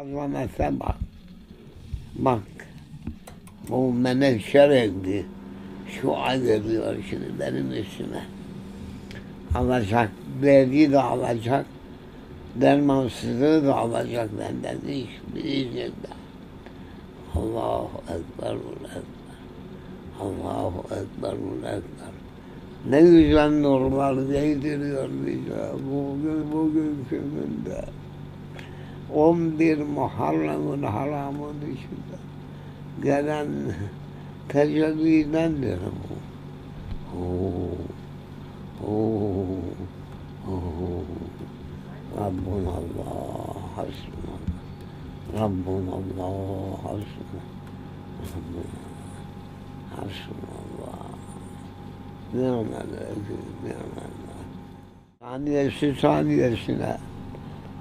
Azamete bak. Bak. Bu menekşe renkli. Şu ay geliyor şimdi benim üstüme. Alacak. Vergi de alacak. Dermansızlığı da alacak benden. Hiçbir iznillah. Allahu Ekber, Ekber. Allahu Ekber, Ekber. Ne güzel nurlar değdiriyor bize bugün bugünkü günde. 11 Muharrem'in haramı dışında gelen tecellidendir bu. Oo, oo, oo. Rabbun Allah, hasbunallah. Rabbun Allah, hasbunallah. Hasbunallah. Ni'mel vekil, ni'mel Saniyesi saniyesine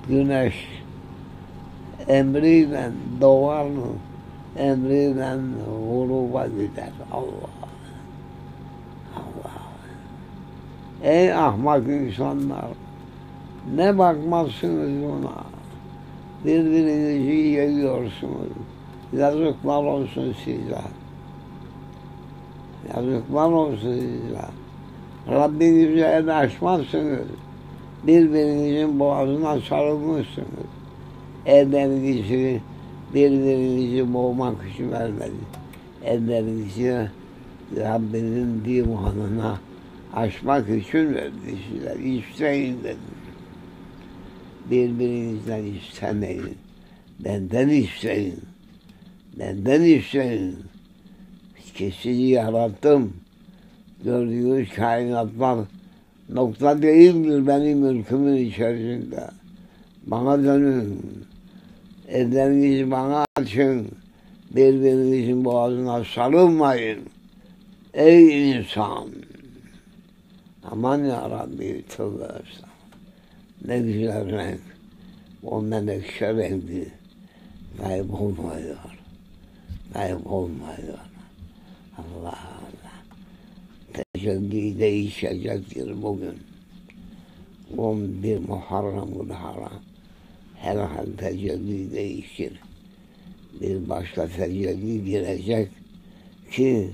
güneş emriyle doğar? Emriyle gruba gider. Allah. Allah. Ey ahmak insanlar! Ne bakmazsınız ona? Birbirinizi yiyorsunuz. Yazıklar olsun size. Yazıklar olsun size. Rabbinize el açmazsınız. Birbirinizin boğazına sarılmışsınız. Ellerinizi birbirinizi boğmak için vermedi. Ellerinizi Rabbinin divanına açmak için verdi sizler. İsteyin dedi. Birbirinizden istemeyin. Benden isteyin. Benden isteyin. Ki sizi yarattım. Gördüğünüz kainatlar nokta değildir benim ülkümün içerisinde. Bana dönün. Ellerinizi bana açın. Birbirinizin boğazına sarılmayın. Ey insan! Aman ya Rabbi tövbe. Ne güzel renk. O menekşe renkli. Kaybolmuyor. Kaybolmuyor. Allah Allah. Tecelli değişecektir bugün. 11 Muharrem-ül Haram. Herhal tecelli değişir. Bir başka tecelli girecek ki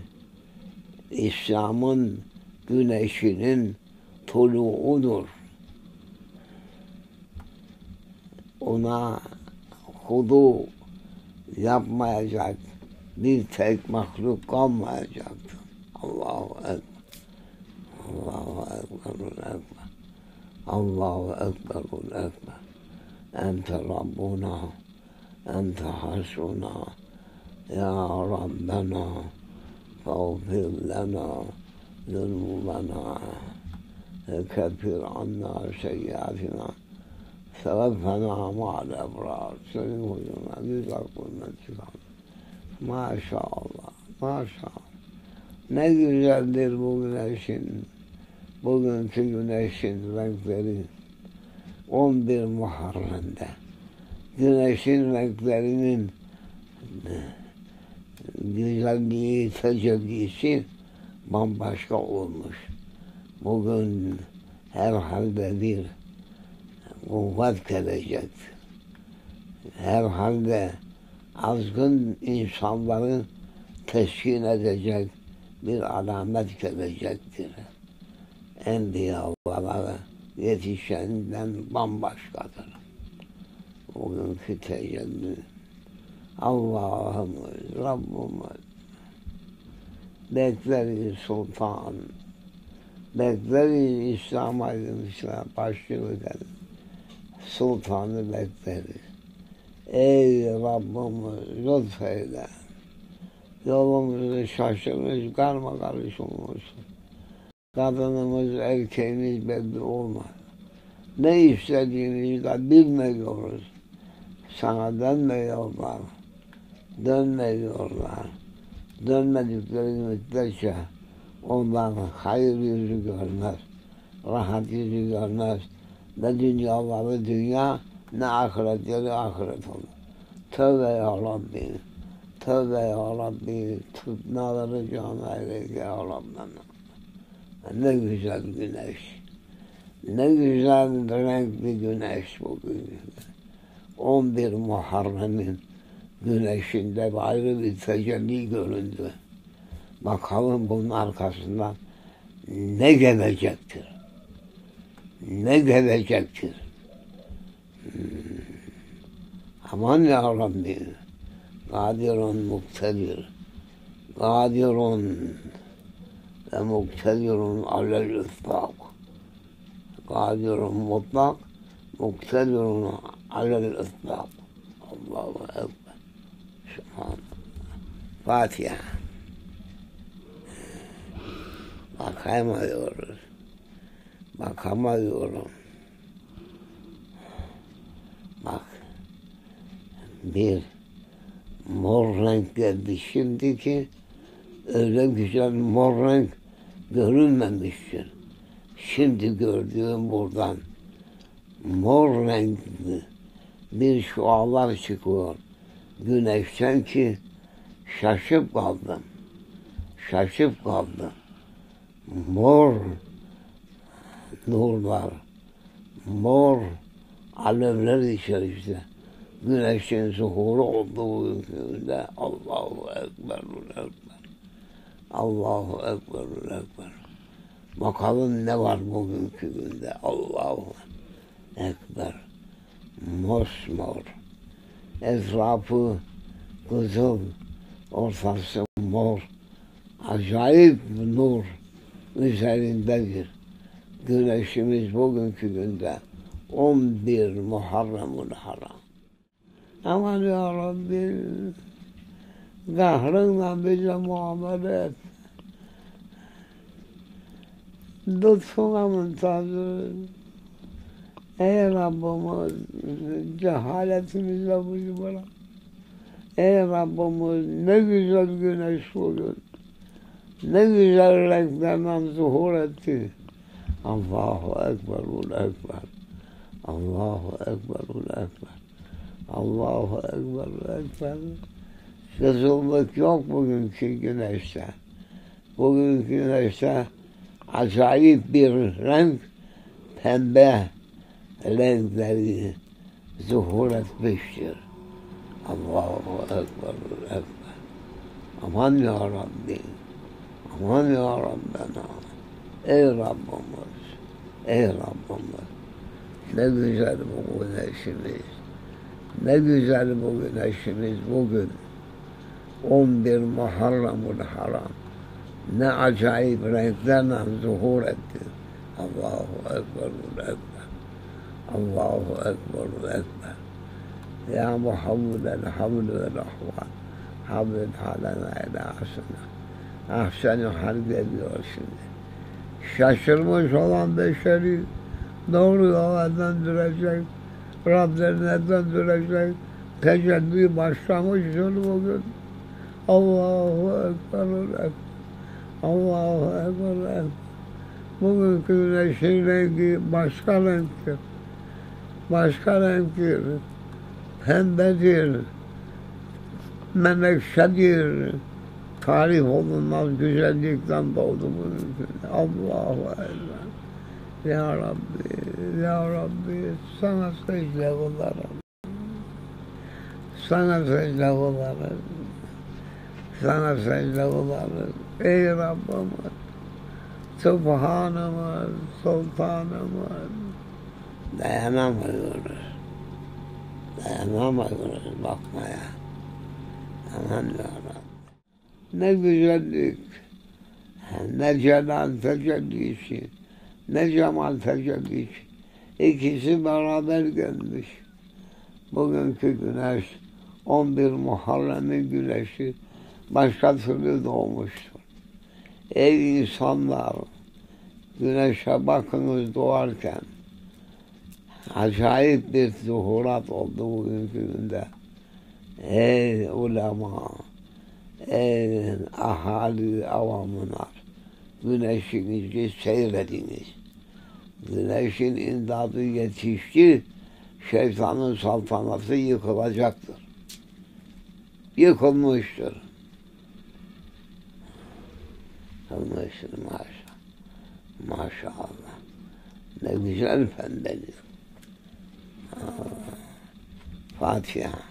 İslam'ın güneşinin tuluğudur. Ona hudu yapmayacak bir tek mahluk kalmayacaktır. Allahu Ekber. Allahu Ekber. Ekber. Allahu Ekber. Ekber. Ente Rabbuna, Ente Hasuna, Ya Rabbena, Fagfir lana, Zunubana, Kefir anna seyyatina, Sevefena ma'al ebrar, Senin hocana güzel kıymet çıkan. Maşallah, maşallah. Ne güzeldir bu güneşin, bugünkü güneşin renkleri. 11 Muharrem'de. Güneşin renklerinin güzelliği, tecellisi bambaşka olmuş. Bugün herhalde bir kuvvet gelecek. Herhalde azgın insanları teskin edecek bir alamet gelecektir. Enbiyalara yetişenden bambaşkadır. Bugünkü tecelli. Allah'ımız, Rabbimiz, bekleriz sultan, bekleriz İslam aydınlıkla başlıyor. Sultanı bekleriz. Ey Rabbimiz lütfeyle. Yolumuzu şaşırmış, karma karış olmuş. Kadınımız, erkeğimiz belli olmaz. Ne istediğimizi de bilmiyoruz. Sana dönmüyorlar. Dönmüyorlar. Dönmedikleri müddetçe ondan hayır yüzü görmez. Rahat yüzü görmez. Ne dünyaları dünya, ne ahiretleri ahiret olur. Tövbe ya Rabbi. Tövbe ya Rabbi. Tutmaları can eyleyke ya Rabbena. Ne güzel güneş. Ne güzel renkli güneş bugün. 11 Muharrem'in güneşinde ayrı bir tecelli göründü. Bakalım bunun arkasından ne gelecektir? Ne gelecektir? Hmm. Aman ya Rabbi. Kadirun muktedir. Kadirun muktedirun alel ıslak. Kadirun mutlak, muktedirun alel ıslak. Allahu Ekber. Subhanallah. Fatiha. Bakamıyoruz. Bakamıyorum. Bak. Bir mor renk geldi. Şimdiki öyle güzel mor renk görünmemiştir. Şimdi gördüğüm buradan mor renkli bir şualar çıkıyor güneşten ki şaşıp kaldım. Şaşıp kaldım. Mor nurlar, mor alevler içerisinde güneşin zuhuru olduğu günde Allahu. Allahu Ekber, Ekber. Bakalım ne var bugünkü günde Allahu Ekber. Mosmor. Etrafı kızıl, ortası mor. Acayip nur üzerindedir. Güneşimiz bugünkü günde 11 Muharremul Haram. Aman ya Rabbi kahrınla bize muamele et. Lütfuna muntazır. Ey Rabbimiz cehaletimizle bizi bırak. Ey Rabbimiz ne güzel güneş bugün. Ne güzel renklerden zuhur etti. Allahu Ekber, Ekber. Allahu Ekber, Ekber. Allahu Ekber, Ekber. Sızıllık yok bugünkü güneşte. Bugünkü güneşte acayip bir renk pembe renkleri zuhur etmiştir. Allahu Ekber, Ekber. Aman ya Rabbi. Aman ya Rabbena. Ey Rabbimiz. Ey Rabbimiz. Ne güzel bu güneşimiz. Ne güzel bu güneşimiz bugün. 11 Muharremul Haram. Ne acayip renklerle zuhur etti. Allahu Ekber, Ekber. Allahu Ekber, Ekber. Ya Muhammed el havlu vel ahval. Havlet halena ile asına. Ah seni harp ediyor şimdi. Şaşırmış olan beşeri doğru yola döndürecek. Rablerine döndürecek. Tecelli başlamıştır bugün. Allahu Ekber, Ekber. Allahu Ekber, Ekber. Bugünkü güneşin rengi başka renktir. Başka renktir. Pembedir. Menekşedir. Tarif olunmaz güzellikten doğdu bugünkü. Allahu Ekber. Ya Rabbi, Ya Rabbi sana secde olarım. Sana secde olarım. Sana secde olarım. Ey Rabbimiz, Subhanımız, Sultanımız. Dayanamıyoruz. Dayanamıyoruz bakmaya. Aman ya Rabbi. Ne güzellik, ne celal tecellisi, ne cemal tecellisi. İkisi beraber gelmiş. Bugünkü güneş, 11 Muharrem'in güneşi başka türlü doğmuştur. Ey insanlar, güneşe bakınız doğarken, acayip bir zuhurat oldu bugünkü günde. Ey ulema, ey ahali avamlar, güneşinizi seyrediniz. Güneşin imdadı yetişti, şeytanın saltanatı yıkılacaktır. Yıkılmıştır. Yıkılmıştır maşallah. Maşallah. Ne güzel pembeniz. Fatiha.